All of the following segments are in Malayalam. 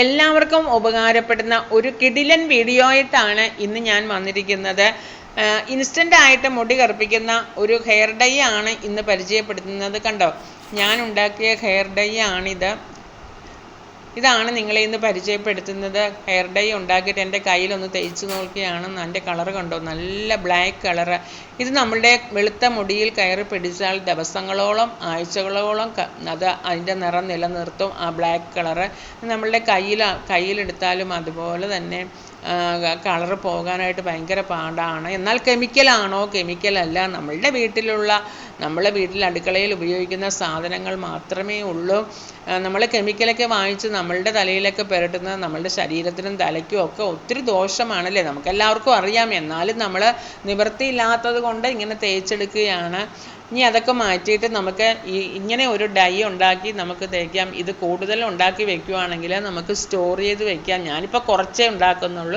എല്ലാവർക്കും ഉപകാരപ്പെടുന്ന ഒരു കിടിലൻ വീഡിയോ ആയിട്ടാണ് ഇന്ന് ഞാൻ വന്നിരിക്കുന്നത്. ഇൻസ്റ്റന്റ് ആയിട്ട് മുടി കറുപ്പിക്കുന്ന ഒരു ഹെയർ ഡൈ ആണ് ഇന്ന് പരിചയപ്പെടുത്തുന്നത്. കണ്ടോ? ഞാൻ ഉണ്ടാക്കിയ ഹെയർ ഡൈ ആണിത്. ഇതാണ് നിങ്ങളെ ഇന്ന് പരിചയപ്പെടുത്തുന്നത്. ഹെയർ ഡൈ ഉണ്ടാക്കിയിട്ട് എന്റെ കയ്യിലൊന്ന് തേച്ച് നോക്കിയാണ് എന്റെ കളർ കണ്ടോ? നല്ല ബ്ലാക്ക് കളറ് ഇത് നമ്മളുടെ വെളുത്ത മുടിയിൽ കയറി പിടിച്ചാൽ ദിവസങ്ങളോളം ആഴ്ചകളോളം അത് അതിന്റെ നിറം നിലനിർത്തും ആ ബ്ലാക്ക് കളറ് നമ്മളുടെ കയ്യിൽ കയ്യിലെടുത്താലും അതുപോലെ തന്നെ കളറ് പോകാനായിട്ട് ഭയങ്കര പാടാണ്. എന്നാൽ കെമിക്കലാണോ കെമിക്കൽ അല്ല. നമ്മളുടെ വീട്ടിലുള്ള നമ്മളെ വീട്ടിൽ അടുക്കളയിൽ ഉപയോഗിക്കുന്ന സാധനങ്ങൾ മാത്രമേ ഉള്ളൂ. നമ്മൾ കെമിക്കലൊക്കെ വാങ്ങിച്ച് നമ്മളുടെ തലയിലൊക്കെ പുരട്ടുന്നത് നമ്മളുടെ ശരീരത്തിനും തലയ്ക്കും ഒക്കെ ഒത്തിരി ദോഷമാണല്ലേ? നമുക്കെല്ലാവർക്കും അറിയാം. എന്നാലും നമ്മൾ നിവൃത്തിയില്ലാത്തത് കൊണ്ട് ഇങ്ങനെ തേച്ചെടുക്കുകയാണ്. ഇനി അതൊക്കെ മാറ്റിയിട്ട് നമുക്ക് ഈ ഇങ്ങനെ ഒരു ഡൈ ഉണ്ടാക്കി നമുക്ക് തേക്കാം. ഇത് കൂടുതൽ ഉണ്ടാക്കി വെക്കുവാണെങ്കിൽ നമുക്ക് സ്റ്റോർ ചെയ്ത് വെക്കാം. ഞാനിപ്പോൾ കുറച്ചേ ഉണ്ടാക്കുന്നുള്ളൂ.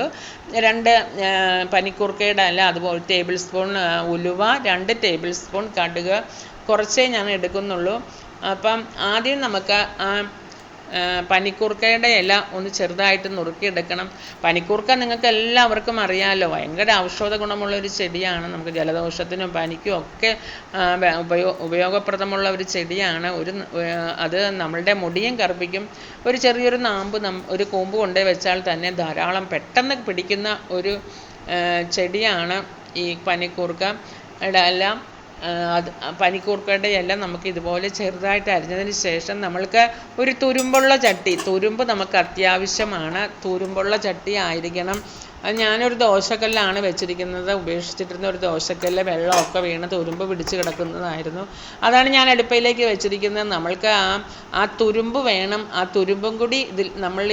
രണ്ട് ആ, പനിക്കൂർക്കയുടെ അല്ല അതുപോലെ ടേബിൾ സ്പൂൺ ഉലുവ രണ്ട് ടേബിൾ സ്പൂൺ കടുക്. കുറച്ചേ ഞാൻ എടുക്കുന്നുള്ളൂ. അപ്പം ആദ്യം നമുക്ക് ആ, പനിക്കൂർക്കയുടെ ഇല ഒന്ന് ചെറുതായിട്ട് നുറുക്കിയെടുക്കണം. പനിക്കൂർക്ക നിങ്ങൾക്ക് എല്ലാവർക്കും അറിയാമല്ലോ ഭയങ്കര ഔഷധ ഗുണമുള്ള ഒരു ചെടിയാണ്. നമുക്ക് ജലദോഷത്തിനും പനിക്കും ഒക്കെ ഉപയോ ഉപയോഗപ്രദമുള്ള ഒരു ചെടിയാണ്. ഒരു അത് നമ്മളുടെ മുടിയും കറുപ്പിക്കും. ഒരു ചെറിയൊരു നാമ്പ് നം ഒരു കൂമ്പ് കൊണ്ടേ വെച്ചാൽ തന്നെ ധാരാളം പെട്ടെന്ന് പിടിക്കുന്ന ഒരു ചെടിയാണ് ഈ പനിക്കൂർക്ക. എല്ലാം അത് പനിക്കൂർക്കയുടെ എല്ലാം നമുക്ക് ഇതുപോലെ ചെറുതായിട്ട് അരിഞ്ഞതിന് ശേഷം നമ്മൾക്ക് ഒരു തുരുമ്പുള്ള ചട്ടി തുരുമ്പ് നമുക്ക് അത്യാവശ്യമാണ്. തുരുമ്പുള്ള ചട്ടി ആയിരിക്കണം. ഞാനൊരു ദോശക്കല്ലാണ് വെച്ചിരിക്കുന്നത്. ഉപേക്ഷിച്ചിട്ടിരുന്ന ഒരു ദോശക്കല്ല് വെള്ളമൊക്കെ വീണ് തുരുമ്പ് പിടിച്ച് കിടക്കുന്നതായിരുന്നു. അതാണ് ഞാൻ അടുപ്പയിലേക്ക് വെച്ചിരിക്കുന്നത്. നമ്മൾക്ക് ആ ആ തുരുമ്പ് വേണം. ആ തുരുമ്പും കൂടി ഇതിൽ നമ്മൾ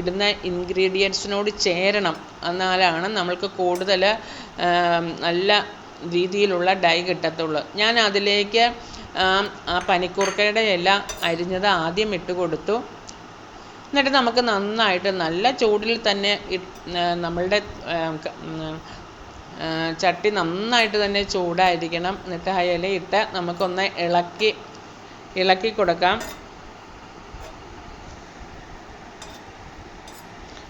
ഇടുന്ന ഇൻഗ്രീഡിയൻസിനോട് ചേരണം. എന്നാലാണ് നമ്മൾക്ക് കൂടുതൽ നല്ല രീതിയിലുള്ള ഡൈ കിട്ടത്തുള്ളൂ. ഞാൻ അതിലേക്ക് ആ പനിക്കൂർക്കയുടെ ഇല അരിഞ്ഞത് ആദ്യം ഇട്ട് കൊടുത്തു. എന്നിട്ട് നമുക്ക് നന്നായിട്ട് നല്ല ചൂടിൽ തന്നെ നമ്മളുടെ ചട്ടി നന്നായിട്ട് തന്നെ ചൂടായിരിക്കണം. എന്നിട്ട് ആ ഇല ഇട്ട് നമുക്കൊന്ന് ഇളക്കി ഇളക്കി കൊടുക്കാം.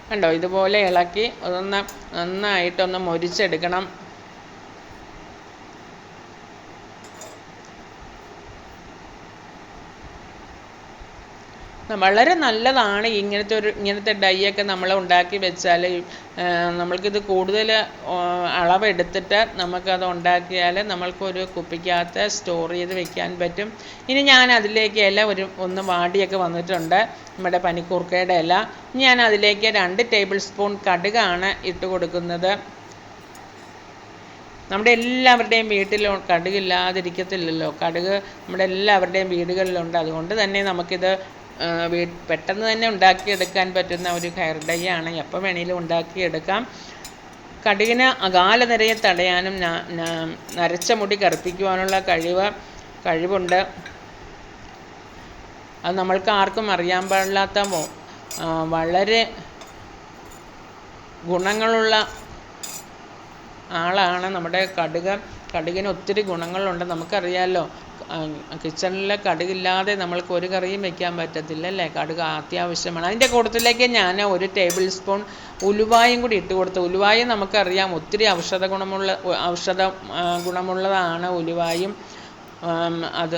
കണ്ടോ? ഇതുപോലെ ഇളക്കി ഒന്ന് നന്നായിട്ടൊന്ന് മൊരിച്ചെടുക്കണം. വളരെ നല്ലതാണ് ഇങ്ങനത്തെ ഒരു ഇങ്ങനത്തെ ഡൈയൊക്കെ നമ്മൾ ഉണ്ടാക്കി വെച്ചാൽ നമ്മൾക്കിത് കൂടുതൽ അളവെടുത്തിട്ട് നമുക്കത് ഉണ്ടാക്കിയാൽ നമ്മൾക്കൊരു കുപ്പിക്കകത്ത് സ്റ്റോർ ചെയ്ത് വെക്കാൻ പറ്റും. ഇനി ഞാൻ അതിലേക്ക് ഇല ഒരു ഒന്ന് വാടിയൊക്കെ വന്നിട്ടുണ്ട്. നമ്മുടെ പനിക്കൂർക്കയുടെ ഇല. ഞാൻ അതിലേക്ക് രണ്ട് ടേബിൾ സ്പൂൺ കടുകാണ് ഇട്ട് കൊടുക്കുന്നത്. നമ്മുടെ എല്ലാവരുടെയും വീട്ടിൽ കടുകില്ലാതിരിക്കത്തില്ലല്ലോ. കടുക് നമ്മുടെ എല്ലാവരുടെയും വീടുകളിലുണ്ട്. അതുകൊണ്ട് തന്നെ നമുക്കിത് പെട്ടെന്ന് തന്നെ ഉണ്ടാക്കിയെടുക്കാൻ പറ്റുന്ന ഒരു ഹെയർ ഡൈ ആണ്. എപ്പോൾ വേണേലും ഉണ്ടാക്കിയെടുക്കാം. കടുകിന് അകാല നിരയെ തടയാനും നരച്ച മുടി കറുപ്പിക്കുവാനുള്ള കഴിവ് കഴിവുണ്ട്. അത് നമ്മൾക്ക് ആർക്കും അറിയാൻ പാടില്ലാത്ത വളരെ ഗുണങ്ങളുള്ള ആളാണ് നമ്മുടെ കടുക് കടുകിന് ഒത്തിരി ഗുണങ്ങളുണ്ട്. നമുക്കറിയാമല്ലോ കിച്ചണിൽ കടുകില്ലാതെ നമ്മൾക്ക് ഒരു കറിയും വെക്കാൻ പറ്റത്തില്ല അല്ലേ കടുക് അത്യാവശ്യമാണ്. അതിന്റെ കൂട്ടത്തിലേക്ക് ഞാൻ ഒരു ടേബിൾ സ്പൂൺ ഉലുവായും കൂടി ഇട്ട് കൊടുത്തു. ഉലുവായും നമുക്കറിയാം ഒത്തിരി ഔഷധ ഗുണമുള്ള ഔഷധ ഗുണമുള്ളതാണ് ഉലുവായും. അത്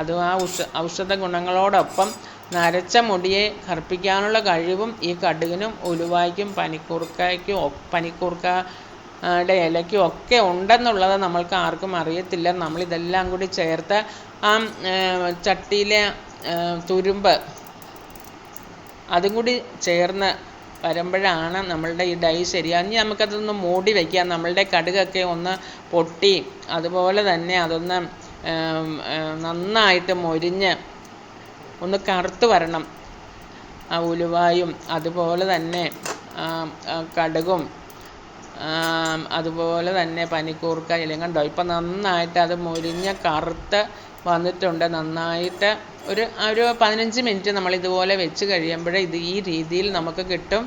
അത് ആ ഔഷ ഔഷധ ഗുണങ്ങളോടൊപ്പം നരച്ച മുടിയെ കറുപ്പിക്കാനുള്ള കഴിവും ഈ കടുകിനും ഉലുവായ്ക്കും പനിക്കൂർക്കയ്ക്കും പനിക്കൂർക്ക യുടെ ഇലയ്ക്കും ഒക്കെ ഉണ്ടെന്നുള്ളത് നമ്മൾക്ക് ആർക്കും അറിയത്തില്ല. നമ്മളിതെല്ലാം കൂടി ചേർത്ത് ആ ചട്ടിയിലെ തുരുമ്പ് അതും കൂടി ചേർന്ന് വരുമ്പോഴാണ് നമ്മളുടെ ഈ ഡൈ ശരിയാ. ഇനി നമുക്കതൊന്ന് മൂടി വയ്ക്കാം നമ്മളുടെ കടുകൊക്കെ ഒന്ന് പൊട്ടി അതുപോലെ തന്നെ അതൊന്ന് നന്നായിട്ട് മൊരിഞ്ഞ് ഒന്ന് കറുത്ത് വരണം. ആ ഉലുവായും അതുപോലെ തന്നെ കടുകും അതുപോലെ തന്നെ പനിക്കൂർക്ക ഇലയും കണ്ടോ? ഇപ്പം നന്നായിട്ട് അത് മുരിഞ്ഞ് കറുത്ത് വന്നിട്ടുണ്ട്. നന്നായിട്ട് ഒരു ഒരു പതിനഞ്ച് മിനിറ്റ് നമ്മൾ ഇതുപോലെ വെച്ച് കഴിയുമ്പോഴേ ഇത് ഈ രീതിയിൽ നമുക്ക് കിട്ടും.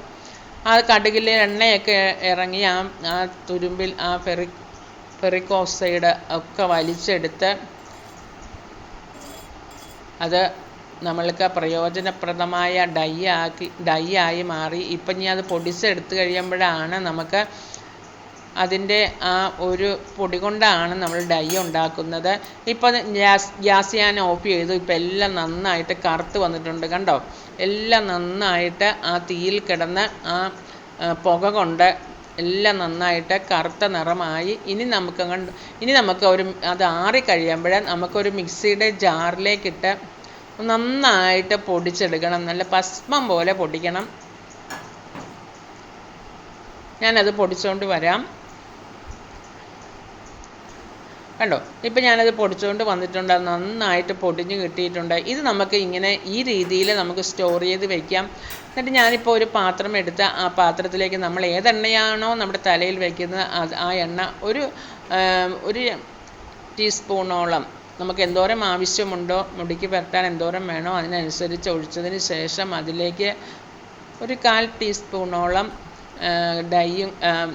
ആ കടുകിലെ എണ്ണയൊക്കെ ഇറങ്ങി ആ ആ തുരുമ്പിൽ ആ ഫെറി ഫെറിക്കോസൈഡ് ഒക്കെ വലിച്ചെടുത്ത് അത് നമ്മൾക്ക് പ്രയോജനപ്രദമായ ഡൈ ആക്കി ഡൈ ആയി മാറി. ഇപ്പം ഇനി അത് പൊടിച്ചെടുത്ത് കഴിയുമ്പോഴാണ് നമുക്ക് അതിന്റെ ആ ഒരു പൊടി കൊണ്ടാണ് നമ്മൾ ഡൈ ഉണ്ടാക്കുന്നത്. ഇപ്പോൾ ഗ്യാസ് ഗ്യാസ് ഞാൻ ഓഫ് ചെയ്തു. ഇപ്പം എല്ലാം നന്നായിട്ട് കറുത്ത് വന്നിട്ടുണ്ട് കണ്ടോ? എല്ലാം നന്നായിട്ട് ആ തീയിൽ കിടന്ന് ആ പുക കൊണ്ട് എല്ലാം നന്നായിട്ട് കറുത്ത നിറമായി. ഇനി നമുക്ക് കണ്ട് ഇനി നമുക്ക് ഒരു അത് ആറി കഴിയുമ്പോൾ നമുക്കൊരു മിക്സിയുടെ ജാറിലേക്കിട്ട് നന്നായിട്ട് പൊടിച്ചെടുക്കണം. നല്ല ഭസ്മം പോലെ പൊടിക്കണം. ഞാനത് പൊടിച്ചുകൊണ്ട് വരാം. കണ്ടോ? ഇപ്പം ഞാനത് പൊടിച്ചുകൊണ്ട് വന്നിട്ടുണ്ട്. നന്നായിട്ട് പൊടിഞ്ഞ് കിട്ടിയിട്ടുണ്ട്. ഇത് നമുക്ക് ഇങ്ങനെ ഈ രീതിയിൽ നമുക്ക് സ്റ്റോർ ചെയ്ത് വെക്കാം. എന്നിട്ട് ഞാനിപ്പോൾ ഒരു പാത്രം എടുത്ത് ആ പാത്രത്തിലേക്ക് നമ്മൾ ഏതെണ്ണയാണോ നമ്മുടെ തലയിൽ വയ്ക്കുന്നത് അത് ആ എണ്ണ ഒരു ഒരു ടീസ്പൂണോളം നമുക്ക് എന്തോരം ആവശ്യമുണ്ടോ മുടിക്ക് പുരട്ടാൻ എന്തോരം വേണോ അതിനനുസരിച്ച് ഒഴിച്ചതിന് ശേഷം അതിലേക്ക് ഒരു കാൽ ടീസ്പൂണോളം ഡൈയും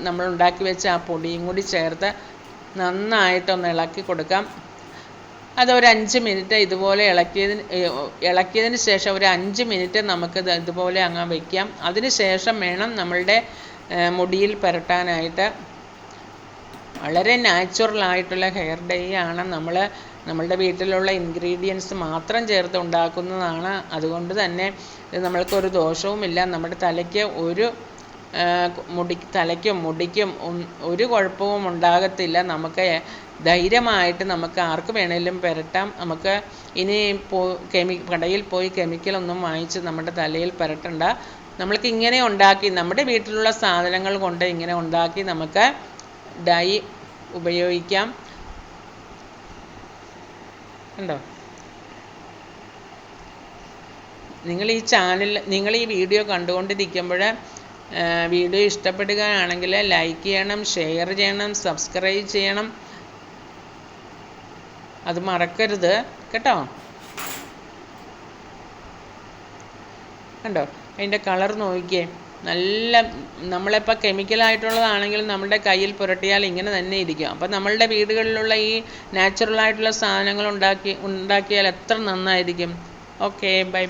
നമ്മൾ ഉണ്ടാക്കി വെച്ച ആ പൊടിയും കൂടി ചേർത്ത് നന്നായിട്ടൊന്ന് ഇളക്കി കൊടുക്കാം. അത് ഒരു അഞ്ച് മിനിറ്റ് ഇതുപോലെ ഇളക്കിയതിന് ഇളക്കിയതിന് ശേഷം ഒരു അഞ്ച് മിനിറ്റ് നമുക്കിത് ഇതുപോലെ അങ്ങ് വയ്ക്കാം അതിന് ശേഷം വേണം നമ്മളുടെ മുടിയിൽ പുരട്ടാനായിട്ട്. വളരെ നാച്ചുറൽ ആയിട്ടുള്ള ഹെയർ ഡൈ ആണ് നമ്മൾ നമ്മളുടെ വീട്ടിലുള്ള ഇൻഗ്രീഡിയൻസ് മാത്രം ചേർത്ത് ഉണ്ടാക്കുന്നതാണ്. അതുകൊണ്ട് തന്നെ നമ്മൾക്കൊരു ദോഷവുമില്ല. നമ്മുടെ തലയ്ക്ക് ഒരു മുടി തലയ്ക്കും മുടിക്കും ഒരു കുഴപ്പവും ഉണ്ടാകത്തില്ല. നമുക്ക് ധൈര്യമായിട്ട് നമുക്ക് ആർക്ക് വേണേലും പുരട്ടാം. നമുക്ക് ഇനി പോ കെമി കടയിൽ പോയി കെമിക്കലൊന്നും വാങ്ങിച്ച് നമ്മുടെ തലയിൽ പുരട്ടണ്ട. നമ്മൾക്ക് ഇങ്ങനെ ഉണ്ടാക്കി നമ്മുടെ വീട്ടിലുള്ള സാധനങ്ങൾ കൊണ്ട് ഇങ്ങനെ ഉണ്ടാക്കി നമുക്ക് ഡൈ ഉപയോഗിക്കാം. കണ്ടോ? നിങ്ങൾ ഈ ചാനൽ നിങ്ങൾ ഈ വീഡിയോ കണ്ടുകൊണ്ടിരിക്കുമ്പോൾ വീഡിയോ ഇഷ്ടപ്പെടുകയാണെങ്കിൽ ലൈക്ക് ചെയ്യണം ഷെയർ ചെയ്യണം സബ്സ്ക്രൈബ് ചെയ്യണം. അത് മറക്കരുത്. കേട്ടോ? കണ്ടോ? അതിന്റെ കളർ നോക്കിയേ. നല്ല നമ്മളിപ്പോൾ കെമിക്കലായിട്ടുള്ളതാണെങ്കിൽ നമ്മുടെ കയ്യിൽ പുരട്ടിയാൽ ഇങ്ങനെ തന്നെ ഇരിക്കും. അപ്പം നമ്മളുടെ വീടുകളിലുള്ള ഈ നാച്ചുറലായിട്ടുള്ള സാധനങ്ങൾ ഉണ്ടാക്കി ഉണ്ടാക്കിയാൽ എത്ര നന്നായിരിക്കും. Okay bye